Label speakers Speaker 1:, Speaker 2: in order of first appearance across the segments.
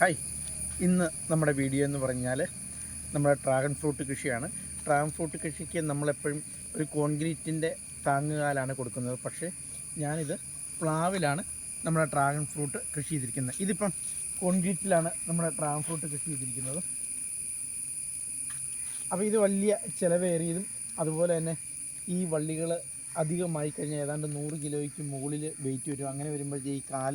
Speaker 1: Hi. ഇന്ന് നമ്മുടെ video എന്ന് പറഞ്ഞാൽ നമ്മുടെ ഡ്രാഗൺ ഫ്രൂട്ട് കൃഷിയാണ്. ഡ്രാഗൺ ഫ്രൂട്ട് കൃഷിക്ക് നമ്മളെപ്പോഴും ഒരു കോൺക്രീറ്റിന്റെ താങ്ങുകാലാണ് കൊടുക്കുന്നത്. പക്ഷേ ഞാനിത് പ്ലാവിലാണ് നമ്മുടെ ഡ്രാഗൺ ഫ്രൂട്ട് കൃഷി ചെയ്തിരിക്കുന്നത്. ഇതിപ്പം കോൺക്രീറ്റിലാണ് നമ്മുടെ ഡ്രാഗൺ ഫ്രൂട്ട് കൃഷി ചെയ്തിരിക്കുന്നത്. അപ്പോൾ ഇത് വലിയ ചിലവേറിയതും അതുപോലെ തന്നെ ഈ വള്ളികൾ അധികമായി കഴിഞ്ഞാൽ ഏതാണ്ട് നൂറ് കിലോയ്ക്ക് മുകളിൽ വെയിറ്റ് വരും. അങ്ങനെ വരുമ്പോഴത്തേക്ക് ഈ കാൽ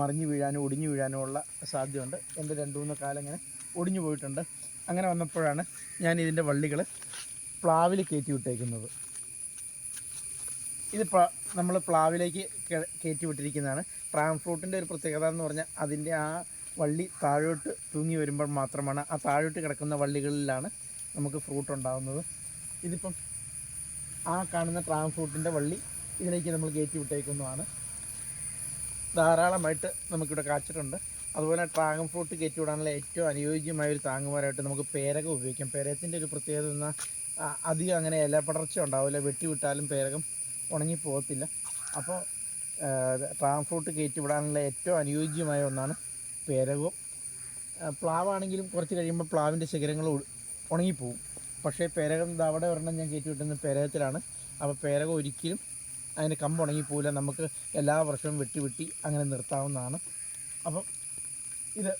Speaker 1: മറിഞ്ഞു വീഴാനും ഒടിഞ്ഞു വീഴാനും ഉള്ള സാധ്യതയുണ്ട്. എന്റെ രണ്ട് മൂന്ന് കാലം ഇങ്ങനെ ഒടിഞ്ഞു പോയിട്ടുണ്ട്. അങ്ങനെ വന്നപ്പോഴാണ് ഞാൻ ഇതിന്റെ വള്ളികൾ പ്ലാവിൽ കയറ്റി വിട്ടേക്കുന്നത്. ഇത് നമ്മൾ പ്ലാവിലേക്ക് കയറ്റി വിട്ടിരിക്കുന്നതാണ്. ട്രാം ഫ്രൂട്ടിന്റെ ഒരു പ്രത്യേകത എന്ന് പറഞ്ഞാൽ അതിന്റെ ആ വള്ളി താഴോട്ട് തൂങ്ങി വരുമ്പോൾ മാത്രമാണ് ആ താഴോട്ട് കിടക്കുന്ന വള്ളികളിലാണ് നമുക്ക് ഫ്രൂട്ട് ഉണ്ടാകുന്നത് ഇതിപ്പം ആ കാണുന്ന ട്രാം ഫ്രൂട്ടിന്റെ വള്ളി ഇതിലേക്ക് നമ്മൾ കയറ്റി വിട്ടേക്കുന്നതാണ്. ധാരാളമായിട്ട് നമുക്കിവിടെ കാച്ചിട്ടുണ്ട്. അതുപോലെ ഡ്രാഗൺ ഫ്രൂട്ട് കയറ്റി വിടാനുള്ള ഏറ്റവും അനുയോജ്യമായ ഒരു താങ്ങുമാരായിട്ട് നമുക്ക് പേരകം ഉപയോഗിക്കാം. പേരകത്തിന്റെ ഒരു പ്രത്യേകത എന്നാൽ അധികം അങ്ങനെ ഇല പടർച്ച ഉണ്ടാവില്ല. വെട്ടിവിട്ടാലും പേരകം ഉണങ്ങി പോകത്തില്ല. അപ്പോൾ ഡ്രാഗൺ ഫ്രൂട്ട് കയറ്റി വിടാനുള്ള ഏറ്റവും അനുയോജ്യമായ ഒന്നാണ് പേരകവും. പ്ലാവാണെങ്കിലും കുറച്ച് കഴിയുമ്പോൾ പ്ലാവിന്റെ ശിഖരങ്ങൾ ഉണങ്ങിപ്പോവും പക്ഷേ പേരകം ദാ അവിടെ ഒരെണ്ണം ഞാൻ കയറ്റി വിട്ടുന്നത് പേരകത്തിലാണ്. അപ്പോൾ പേരകം ഒരിക്കലും അതിന് കമ്പ് ഉണങ്ങിപ്പോവില്ല. നമുക്ക് എല്ലാ വർഷവും വെട്ടി വെട്ടി അങ്ങനെ നിർത്താവുന്നതാണ്. അപ്പം ഇത്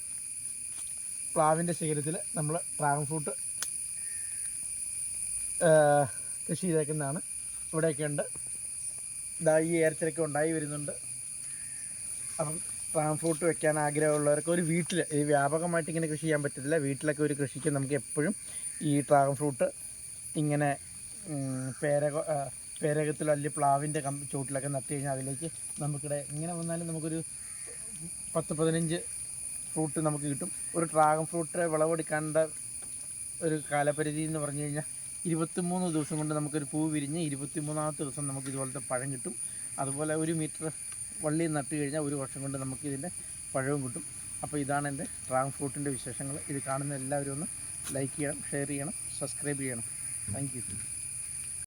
Speaker 1: പ്ലാവിന്റെ ശേഖരത്തിൽ നമ്മൾ ഡ്രാഗൺ ഫ്രൂട്ട് കൃഷി ചെയ്തേക്കുന്നതാണ്. ഇവിടെയൊക്കെ ഉണ്ട്. ഇതാ ഈ ഏരത്തിലൊക്കെ ഉണ്ടായി വരുന്നുണ്ട്. അപ്പം ഡ്രാഗൺ ഫ്രൂട്ട് വെക്കാൻ ആഗ്രഹമുള്ളവർക്ക് ഒരു വീട്ടിൽ ഇത് വ്യാപകമായിട്ട് ഇങ്ങനെ കൃഷി ചെയ്യാൻ പറ്റത്തില്ല. വീട്ടിലൊക്കെ ഒരു കൃഷിക്ക് നമുക്ക് എപ്പോഴും ഈ ഡ്രാഗൺ ഫ്രൂട്ട് ഇങ്ങനെ ആ, പേരകത്തിലോ അല്ലെങ്കിൽ പ്ലാവിന്റെ കമ്പ് ചുവട്ടിലൊക്കെ നട്ട് കഴിഞ്ഞാൽ അതിലേക്ക് നമുക്കിടെ ഇങ്ങനെ വന്നാലും നമുക്കൊരു പത്ത് പതിനഞ്ച് ഫ്രൂട്ട് നമുക്ക് കിട്ടും. ഒരു ഡ്രാഗൺ ഫ്രൂട്ട് വിളവെടുക്കേണ്ട ഒരു കാലപരിധി എന്ന് പറഞ്ഞു കഴിഞ്ഞാൽ ഇരുപത്തിമൂന്ന് ദിവസം കൊണ്ട് നമുക്കൊരു പൂ വിരിഞ്ഞ് ഇരുപത്തിമൂന്നാമത്തെ ദിവസം നമുക്ക് ഇതുപോലത്തെ പഴം കിട്ടും. അതുപോലെ ഒരു മീറ്റർ വള്ളി നട്ട് കഴിഞ്ഞാൽ ഒരു വർഷം കൊണ്ട് നമുക്ക് ഇതിന്റെ പഴവും കിട്ടും. അപ്പോൾ ഇതാണ് എന്റെ ഡ്രാഗൺ ഫ്രൂട്ടിന്റെ വിശേഷങ്ങൾ. ഇത് കാണുന്ന എല്ലാവരും ഒന്ന് ലൈക്ക് ചെയ്യണം ഷെയർ ചെയ്യണം സബ്സ്ക്രൈബ് ചെയ്യണം. താങ്ക്